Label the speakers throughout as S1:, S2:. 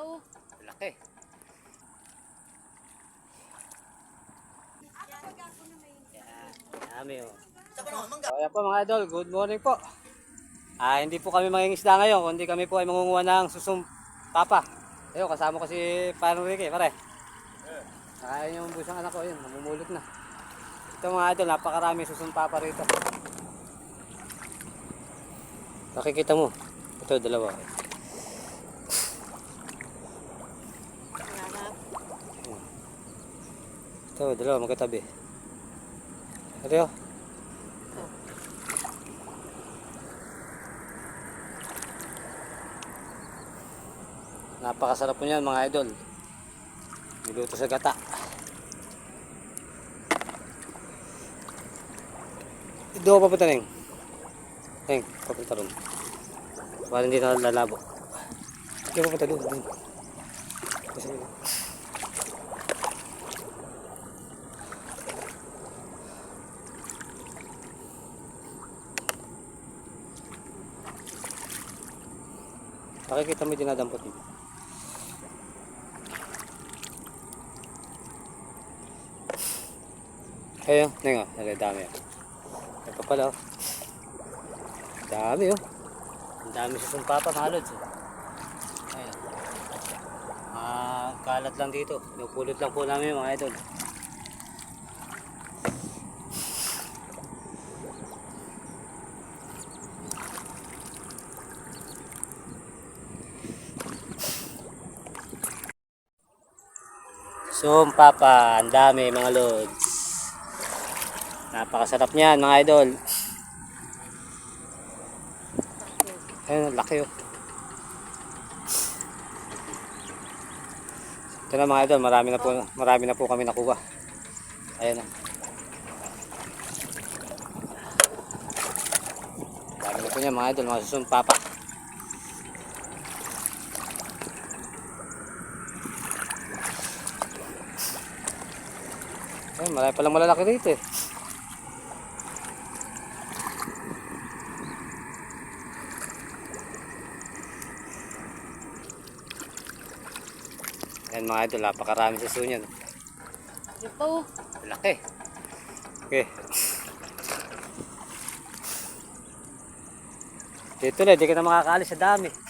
S1: Ito.
S2: Laki. Dami oh. Kaya po mga idol, good morning po. Ah, hindi po kami mangingisda ngayon, kundi kami po ay mangunguha ng susum papa. Ayun, kasama ko si Parang Ricky, pare. Kakain yung busang anak ko, yun, namumulot na. Ito mga idol, napakarami susum papa rito. Nakikita mo, ito dalawa. Ito, dalawa magkatabi. Ito yun. Napakasarap po niyan mga idol. Niluto sa gata. Ka papunta Neng. Neng, papunta ron. Para hindi na lalabo. Ka papunta doon. doon. Nakikita mo dinadampot mo. Ayun, nengo, nalay dami oh. Pa pala oh. Dami oh. Ang dami sa sumpapa, mga lods. oh. Ayun. Ah, kalat lang dito. Pinupulot lang po namin mga idol. Sumpapa, ang dami mga lods. Napakasarap niyan mga idol. Ayun, laki oh. Ito na mga idol, marami na po, marami na po kami nakuha. Ayun na. Marami na po niya mga idol, mga susumpapa. Ayun, marami palang malalaki dito eh. Ayan mga idol, napakarami sa sunyan.
S1: Ito.
S2: Laki. Okay. Dito na, di ka na makakaalis sa dami.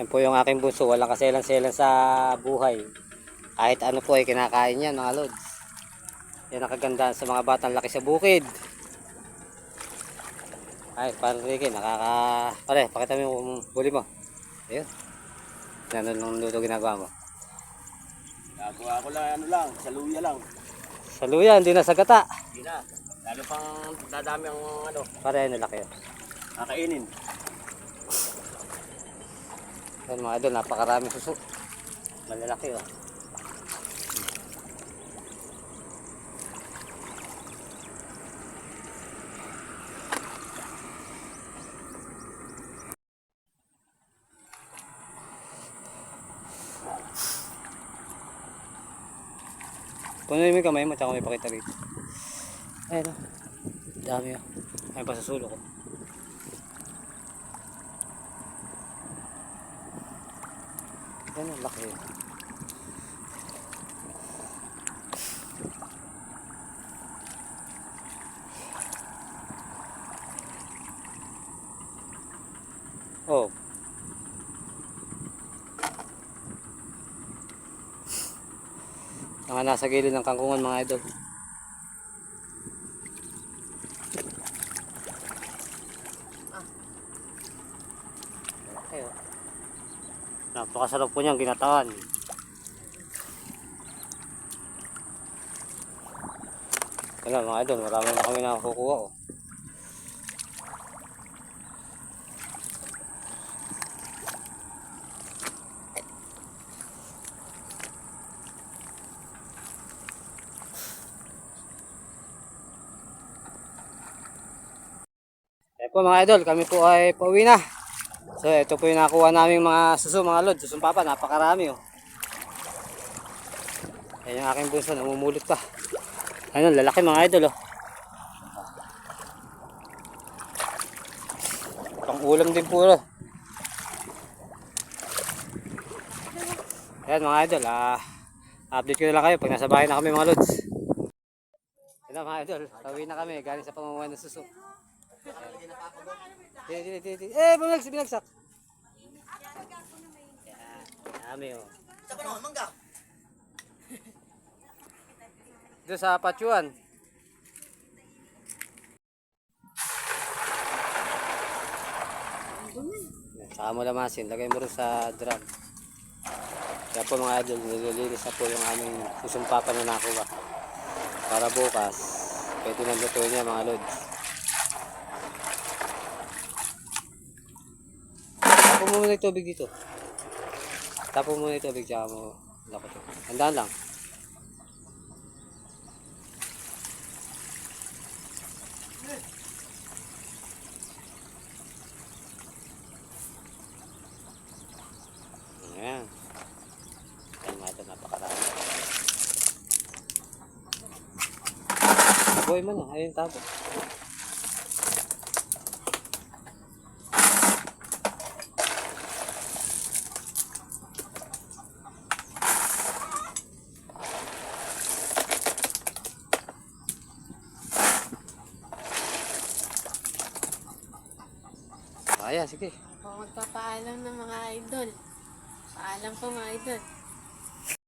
S2: Yan po yung aking bunso. Walang kaselan-selan sa buhay. Kahit ano po ay kinakain yan mga lods. Yan ang kagandahan sa mga batang laki sa bukid. Ay, parang Ricky, nakaka... Pare, pakita mo yung huli mo. Ayun. Yan ang luto ginagawa mo.
S3: Gagawa ko lang, ano lang, saluya lang.
S2: Sa luya, hindi na sa gata.
S3: Hindi na. Lalo pang dadami ang ano,
S2: Pare, ano laki yun.
S3: kakainin.
S2: Yan mga idol, napakarami suso. Malalaki oh. Punuin mo yung kamay mo, tsaka may pakita rito. Ayun oh. Dami oh. Ayun pa sa sulo ko. Yan ang laki. Oh. Mga nasa gilid ng kangkungan mga idol. Laki oh. Napakasarap po niyang ginataan. Yan mga idol, marami na kami nakakukuha oh. Eh po mga idol, kami po ay pauwi na. So, ito po yung nakuha namin mga suso, mga lod. Susong papa, napakarami oh. Yan yung aking bunso, namumulot pa. Ano, lalaki mga idol oh. Pang ulam din po oh. Ayan mga idol, ah, update ko na lang kayo pag nasa bahay na kami mga lods. Yan na mga idol, pauwi na kami galing sa pangunguhan ng suso. Dili, dili, dili. Eh, binagsak. Yan, dami oh. Doon sa Pachuan. Saka mo lamasin, lagay mo rin sa drum. Kaya po mga idol, nililinis na po yung aming susong papa na nakuha. Para bukas, pwede na lutuin niya mga lods. Tapo mo muna tubig dito. Tapo muna yung tubig, tsaka mo lakot. Handaan lang. Ayan. Ayan mga ito, napakarami. Taboy mo na, ayun tabo. Ayan, sige.
S1: O magpapaalam ng mga idol. Paalam po mga idol.